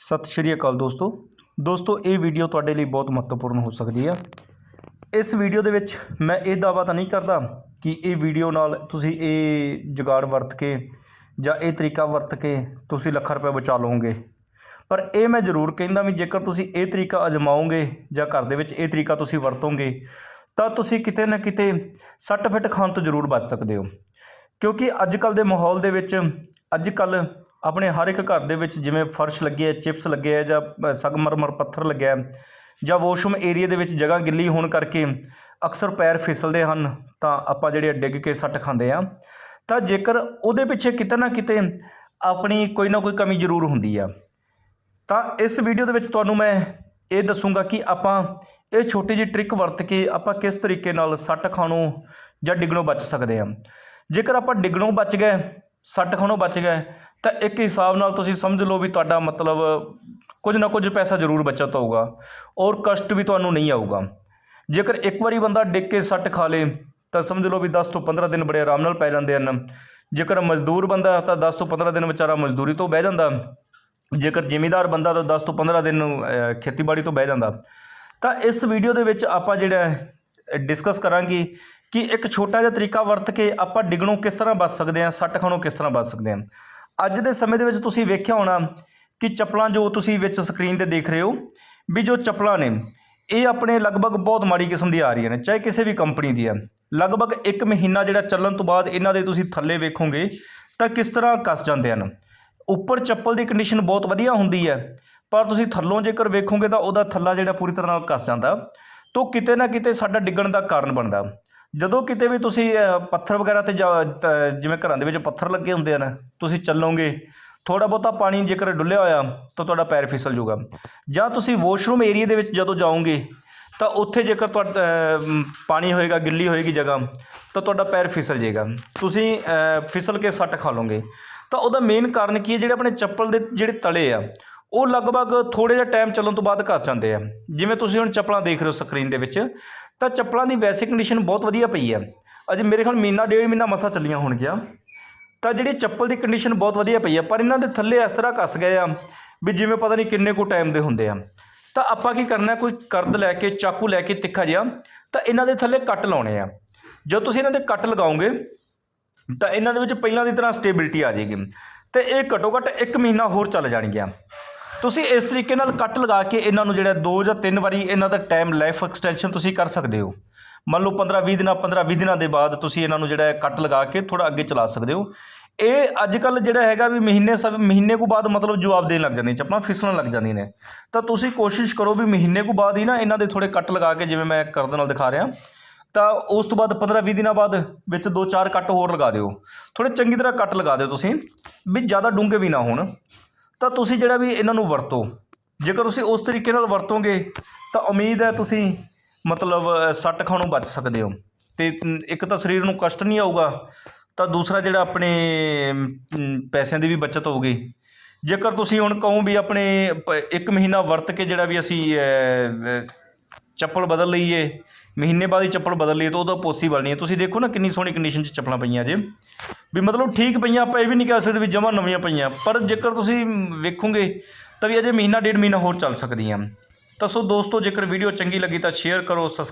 ਸਤਿ ਸ਼੍ਰੀ ਅਕਾਲ ਦੋਸਤੋ। ਦੋਸਤੋ, ਇਹ ਵੀਡੀਓ ਤੁਹਾਡੇ ਲਈ ਬਹੁਤ ਮਹੱਤਵਪੂਰਨ ਹੋ ਸਕਦੀ ਹੈ ਇਸ ਵੀਡੀਓ ਦੇ ਵਿੱਚ ਮੈਂ ਇਹ ਦਾਅਵਾ ਤਾਂ ਨਹੀਂ ਕਰਦਾ ਕਿ ਇਹ ਵੀਡੀਓ ਨਾਲ ਤੁਸੀਂ ਇਹ ਜੁਗਾੜ ਵਰਤ ਕੇ ਜਾਂ ਇਹ ਤਰੀਕਾ ਵਰਤ ਕੇ ਤੁਸੀਂ ਲੱਖਾਂ ਰੁਪਏ ਬਚਾ ਲਓਗੇ ਪਰ ਇਹ ਮੈਂ ਜ਼ਰੂਰ ਕਹਿੰਦਾ ਵੀ ਜੇਕਰ ਤੁਸੀਂ ਇਹ ਤਰੀਕਾ ਅਜਮਾਓਗੇ ਜਾਂ ਘਰ ਦੇ ਵਿੱਚ ਇਹ ਤਰੀਕਾ ਤੁਸੀਂ ਵਰਤੋਗੇ, ਤਾਂ ਤੁਸੀਂ ਕਿਤੇ ਨਾ ਕਿਤੇ ਸੱਟ ਫਿੱਟ ਖਾਣ ਤੋਂ ਜ਼ਰੂਰ ਬਚ ਸਕਦੇ ਹੋ। ਕਿਉਂਕਿ ਅੱਜ ਕੱਲ ਦੇ ਮਾਹੌਲ ਦੇ ਵਿੱਚ ਅੱਜ ਕੱਲ ਆਪਣੇ ਹਰ ਇੱਕ ਘਰ ਦੇ ਵਿੱਚ ਜਿਵੇਂ ਫਰਸ਼ ਲੱਗੇ ਹੈ ਚਿਪਸ ਲੱਗੇ ਹੈ ਜਾਂ ਅ, ਸੰਗਮਰਮਰ ਪੱਥਰ ਲੱਗਿਆ ਹੈ ਜਾਂ ਵਾਸ਼ਰੂਮ ਏਰੀਆ ਦੇ ਵਿੱਚ ਜਗ੍ਹਾ ਗਿੱਲੀ ਹੋਣ ਕਰਕੇ ਅਕਸਰ ਪੈਰ ਫਿਸਲਦੇ ਹਨ ਤਾਂ ਆਪਾਂ ਜਿਹੜੇ ਡਿੱਗ ਕੇ ਸੱਟ ਖਾਂਦੇ ਆ ਤਾਂ ਜੇਕਰ ਉਹਦੇ ਪਿੱਛੇ ਕਿਤੇ ਨਾ ਕਿਤੇ ਆਪਣੀ ਕੋਈ ਨਾ ਕੋਈ ਕਮੀ ਜ਼ਰੂਰ ਹੁੰਦੀ ਆ। ਤਾਂ ਇਸ ਵੀਡੀਓ ਦੇ ਵਿੱਚ ਤੁਹਾਨੂੰ ਮੈਂ ਇਹ ਦੱਸੂਗਾ ਕਿ ਆਪਾਂ ਇਹ ਛੋਟੀ ਜਿਹੀ ਟ੍ਰਿਕ ਵਰਤ ਕੇ ਆਪਾਂ ਕਿਸ ਤਰੀਕੇ ਨਾਲ ਸੱਟ ਖਾਣੋਂ ਜਾਂ ਡਿੱਗਣੋਂ ਬਚ ਸਕਦੇ ਹਾਂ। ਜੇਕਰ ਆਪਾਂ ਡਿੱਗਣੋਂ ਬਚ ਗਏ ਸੱਟ ਖਾਣੋਂ ਬਚ ਗਏ, ਤਾਂ ਇੱਕ ਹਿਸਾਬ ਨਾਲ ਤੁਸੀਂ ਸਮਝ ਲਓ ਵੀ ਤੁਹਾਡਾ ਮਤਲਬ ਕੁਝ ਨਾ ਕੁਝ ਪੈਸਾ ਜ਼ਰੂਰ ਬਚਤ ਹੋਊਗਾ ਔਰ ਕਸ਼ਟ ਵੀ ਤੁਹਾਨੂੰ ਨਹੀਂ ਆਊਗਾ। ਜੇਕਰ ਇੱਕ ਵਾਰੀ ਬੰਦਾ ਡਿੱਗ ਕੇ ਸੱਟ ਖਾ ਲੇ, ਤਾਂ ਸਮਝ ਲਓ ਵੀ 10 ਤੋਂ 15 ਦਿਨ ਬੜੇ ਆਰਾਮ ਨਾਲ ਪੈ ਜਾਂਦੇ ਹਨ। ਜੇਕਰ ਮਜ਼ਦੂਰ ਬੰਦਾ, ਤਾਂ 10 ਤੋਂ 15 ਦਿਨ ਵਿਚਾਰਾ ਮਜ਼ਦੂਰੀ ਤੋਂ ਬਹਿ ਜਾਂਦਾ। ਜੇਕਰ ਜ਼ਿਮੀਦਾਰ ਬੰਦਾ, ਤਾਂ 10 ਤੋਂ 15 ਦਿਨ ਖੇਤੀਬਾੜੀ ਤੋਂ ਬਹਿ ਜਾਂਦਾ। ਤਾਂ ਇਸ ਵੀਡੀਓ ਦੇ ਵਿੱਚ ਆਪਾਂ ਜਿਹੜਾ ਡਿਸਕਸ ਕਰਾਂਗੇ ਕਿ ਇੱਕ ਛੋਟਾ ਜਿਹਾ ਤਰੀਕਾ ਵਰਤ ਕੇ ਆਪਾਂ ਡਿੱਗਣੋਂ ਕਿਸ ਤਰ੍ਹਾਂ ਬਚ ਸਕਦੇ ਹਾਂ, ਸੱਟ ਖਾਣੋਂ ਕਿਸ ਤਰ੍ਹਾਂ ਬਚ ਸਕਦੇ ਹਾਂ। ਅੱਜ ਦੇ ਸਮੇਂ ਦੇ ਵਿੱਚ ਤੁਸੀਂ ਵੇਖਿਆ ਹੋਣਾ ਕਿ ਚੱਪਲਾਂ ਜੋ ਤੁਸੀਂ ਵਿੱਚ ਸਕਰੀਨ ਤੇ ਦੇਖ ਰਹੇ ਹੋ, ਵੀ ਜੋ ਚੱਪਲਾਂ ਨੇ, ਇਹ ਆਪਣੇ ਲਗਭਗ ਬਹੁਤ ਮਾੜੀ ਕਿਸਮ ਦੀ ਆ ਰਹੀਆਂ ਨੇ, ਚਾਹੇ ਕਿਸੇ ਵੀ ਕੰਪਨੀ ਦੀ ਆ। ਲਗਭਗ 1 ਮਹੀਨਾ ਜਿਹੜਾ ਚੱਲਣ ਤੋਂ ਬਾਅਦ ਇਹਨਾਂ ਦੇ ਤੁਸੀਂ ਥੱਲੇ ਵੇਖੋਗੇ ਤਾਂ ਕਿਸ ਤਰ੍ਹਾਂ ਕੱਸ ਜਾਂਦੇ ਹਨ। ਉੱਪਰ ਚੱਪਲ ਦੀ ਕੰਡੀਸ਼ਨ ਬਹੁਤ ਵਧੀਆ ਹੁੰਦੀ ਹੈ, ਪਰ ਤੁਸੀਂ ਥੱਲੋਂ ਜੇਕਰ ਵੇਖੋਗੇ ਤਾਂ ਉਹਦਾ ਥੱਲਾ ਜਿਹੜਾ ਪੂਰੀ ਤਰ੍ਹਾਂ ਨਾਲ ਕੱਸ ਜਾਂਦਾ, ਤਾਂ ਕਿਤੇ ਨਾ ਕਿਤੇ ਸਾਡਾ ਡਿੱਗਣ ਦਾ ਕਾਰਨ ਬਣਦਾ। ਜਦੋਂ ਕਿਤੇ ਵੀ ਤੁਸੀਂ ਪੱਥਰ ਵਗੈਰਾ ਤੇ ਜਾ- ਜਿਵੇਂ ਘਰਾਂ ਦੇ ਵਿੱਚ ਪੱਥਰ ਲੱਗੇ ਹੁੰਦੇ ਹਨ ਤੁਸੀਂ ਚੱਲੋਗੇ ਥੋੜਾ ਬਹੁਤਾ ਪਾਣੀ ਜੇਕਰ ਡੁੱਲਿਆ ਹੋਇਆ, ਤਾਂ ਤੁਹਾਡਾ ਪੈਰ ਫਿਸਲ ਜਾਊਗਾ। ਜਾਂ ਤੁਸੀਂ ਵਾਸ਼ਰੂਮ ਏਰੀਆ ਦੇ ਵਿੱਚ ਜਦੋਂ ਜਾਓਗੇ, ਤਾਂ ਉੱਥੇ ਜੇਕਰ ਤੁਹਾਡਾ ਪਾਣੀ ਹੋਏਗਾ, ਗਿੱਲੀ ਹੋਏਗੀ ਜਗ੍ਹਾ, ਤਾਂ ਤੁਹਾਡਾ ਪੈਰ ਫਿਸਲ ਜਾਏਗਾ। ਤੁਸੀਂ ਫਿਸਲ ਕੇ ਸੱਟ ਖਾ ਲਓਗੇ। ਤਾਂ ਉਹਦਾ ਮੇਨ ਕਾਰਨ ਕੀ ਹੈ, ਜਿਹੜੇ ਆਪਣੇ ਚੱਪਲ ਦੇ ਜਿਹੜੇ ਤਲੇ ਆ, ਉਹ ਲਗਭਗ ਥੋੜੇ ਜਿਹਾ ਟਾਈਮ ਚੱਲਣ ਤੋਂ ਬਾਅਦ ਘਸ ਜਾਂਦੇ ਆ। ਜਿਵੇਂ ਤੁਸੀਂ ਹੁਣ ਚੱਪਲਾਂ ਦੇਖ ਰਹੇ ਹੋ ਸਕਰੀਨ ਦੇ ਵਿੱਚ ਤਾਂ ਚੱਪਲਾਂ ਦੀ ਵੈਸੇ ਕੰਡੀਸ਼ਨ ਬਹੁਤ ਵਧੀਆ ਪਈ ਹੈ ਅਜੇ ਮੇਰੇ ਖਿਆਲ ਮਹੀਨਾ, ਡੇਢ ਮਹੀਨਾ ਮਸਾ ਚੱਲੀਆਂ ਹੋਣਗੀਆਂ। ਤਾਂ ਜਿਹੜੀ ਚੱਪਲ ਦੀ ਕੰਡੀਸ਼ਨ ਬਹੁਤ ਵਧੀਆ ਪਈ ਆ, ਪਰ ਇਹਨਾਂ ਦੇ ਥੱਲੇ ਇਸ ਤਰ੍ਹਾਂ ਕੱਸ ਗਏ ਆ ਵੀ ਜਿਵੇਂ ਪਤਾ ਨਹੀਂ ਕਿੰਨੇ ਕੁ ਟਾਈਮ ਦੇ ਹੁੰਦੇ ਆ। ਤਾਂ ਆਪਾਂ ਕੀ ਕਰਨਾ, ਕੋਈ ਕਰਦ ਲੈ ਕੇ, ਚਾਕੂ ਲੈ ਕੇ ਤਿੱਖਾ ਜਿਹਾ, ਤਾਂ ਇਹਨਾਂ ਦੇ ਥੱਲੇ ਕੱਟ ਲਾਉਣੇ ਆ। ਜਦੋਂ ਤੁਸੀਂ ਇਹਨਾਂ ਦੇ ਕੱਟ ਲਗਾਓਗੇ, ਤਾਂ ਇਹਨਾਂ ਦੇ ਵਿੱਚ ਪਹਿਲਾਂ ਦੀ ਤਰ੍ਹਾਂ ਸਟੇਬਿਲਟੀ ਆ ਜਾਏਗੀ। ਤੇ ਇਹ ਘੱਟੋ ਘੱਟ 1 ਮਹੀਨਾ ਹੋਰ ਚੱਲ ਜਾਣਗੀਆਂ। ਤੁਸੀਂ ਇਸ ਤਰੀਕੇ ਨਾਲ ਕੱਟ ਲਗਾ ਕੇ ਇਹਨਾਂ ਨੂੰ ਜਿਹੜਾ ਦੋ ਜਾਂ ਤਿੰਨ ਵਾਰੀ ਇਹਨਾਂ ਦਾ ਟਾਈਮ ਲਾਈਫ ਐਕਸਟੈਂਸ਼ਨ ਤੁਸੀਂ ਕਰ ਸਕਦੇ ਹੋ। ਮੰਨ ਲਓ 15 20 ਦਿਨਾਂ 15 20 ਦਿਨਾਂ ਦੇ ਬਾਅਦ ਤੁਸੀਂ ਇਹਨਾਂ ਨੂੰ ਜਿਹੜਾ ਕੱਟ ਲਗਾ ਕੇ ਥੋੜਾ ਅੱਗੇ ਚਲਾ ਸਕਦੇ ਹੋ। ਇਹ ਅੱਜ ਕੱਲ ਜਿਹੜਾ ਹੈਗਾ ਵੀ ਮਹੀਨੇ ਸਭ, ਮਹੀਨੇ ਕੁ ਬਾਅਦ ਮਤਲਬ ਜਵਾਬ ਦੇਣ ਲੱਗ ਜਾਂਦੀਆਂ ਚੱਪਲਾਂ ਫਿਸਲਣ ਲੱਗ ਜਾਂਦੀਆਂ ਨੇ। ਤਾਂ ਤੁਸੀਂ ਕੋਸ਼ਿਸ਼ ਕਰੋ ਵੀ ਮਹੀਨੇ ਕੁ ਬਾਅਦ ਹੀ ਨਾ ਇਹਨਾਂ ਦੇ ਥੋੜੇ ਕੱਟ ਲਗਾ ਕੇ ਜਿਵੇਂ ਮੈਂ ਕਰਦ ਨਾਲ ਦਿਖਾ ਰਿਹਾ, ਤਾਂ ਉਸ ਤੋਂ ਬਾਅਦ 15-20 ਦਿਨਾਂ ਬਾਅਦ ਵਿੱਚ 2-4 ਕੱਟ ਹੋਰ ਲਗਾ ਦਿਓ। ਥੋੜੇ ਚੰਗੀ ਤਰ੍ਹਾਂ ਕੱਟ ਲਗਾ ਦਿਓ ਤੁਸੀਂ, ਵੀ ਜ਼ਿਆਦਾ ਡੂੰਘੇ ਵੀ ਨਾ ਹੋਣ। ਤਾਂ ਤੁਸੀਂ ਜਿਹੜਾ ਵੀ ਇਹਨਾਂ ਨੂੰ ਵਰਤੋ। ਜੇਕਰ ਤੁਸੀਂ ਉਸ ਤਰੀਕੇ ਨਾਲ ਵਰਤੋਗੇ ਤਾਂ ਉਮੀਦ ਹੈ ਤੁਸੀਂ ਮਤਲਬ ਅ, ਸੱਟ ਖਾਣੋਂ ਬਚ ਸਕਦੇ ਹੋ। ਤੇ ਇੱਕ ਤਾਂ ਸਰੀਰ ਨੂੰ ਕਸ਼ਟ ਨਹੀਂ ਆਊਗਾ ਤਾਂ ਦੂਸਰਾ ਜਿਹੜਾ ਆਪਣੇ ਪੈਸਿਆਂ ਦੀ ਵੀ ਬਚਤ ਹੋਊਗੀ। ਜੇਕਰ ਤੁਸੀਂ ਹੁਣ ਕਹੋ ਵੀ ਆਪਣੇ ਪ- ਇੱਕ ਮਹੀਨਾ ਵਰਤ ਕੇ ਜਿਹੜਾ ਵੀ ਅਸੀਂ ਚੱਪਲ ਬਦਲ ਲਈਏ, ਮਹੀਨੇ ਬਾਅਦ ਹੀ ਚੱਪਲ ਬਦਲ ਲਈਏ, ਤਾਂ ਉਹਦਾ ਪੋਸੀਬਲ ਨਹੀਂ ਹੈ ਤੁਸੀਂ ਦੇਖੋ ਨਾ ਕਿੰਨੀ ਸੋਹਣੀ ਕੰਡੀਸ਼ਨ 'ਚ ਚੱਪਲਾਂ ਪਈਆਂ ਜੇ। ਵੀ ਮਤਲਬ ਠੀਕ ਪਈਆਂ, ਆਪਾਂ ਇਹ ਵੀ ਨਹੀਂ ਕਹਿ ਸਕਦੇ ਵੀ ਜਮਾਂ ਨਵੀਆਂ ਪਈਆਂ, ਪਰ ਜੇਕਰ ਤੁਸੀਂ ਵੇਖੋਗੇ, ਤਾਂ ਵੀ ਅਜੇ ਮਹੀਨਾ, ਡੇਢ ਮਹੀਨਾ ਹੋਰ ਚੱਲ ਸਕਦੀਆਂ। ਤਾਂ ਸੋ ਦੋਸਤੋ, ਜੇਕਰ ਵੀਡੀਓ ਚੰਗੀ ਲੱਗੀ ਤਾਂ ਸ਼ੇਅਰ ਕਰੋ ਸਬਸ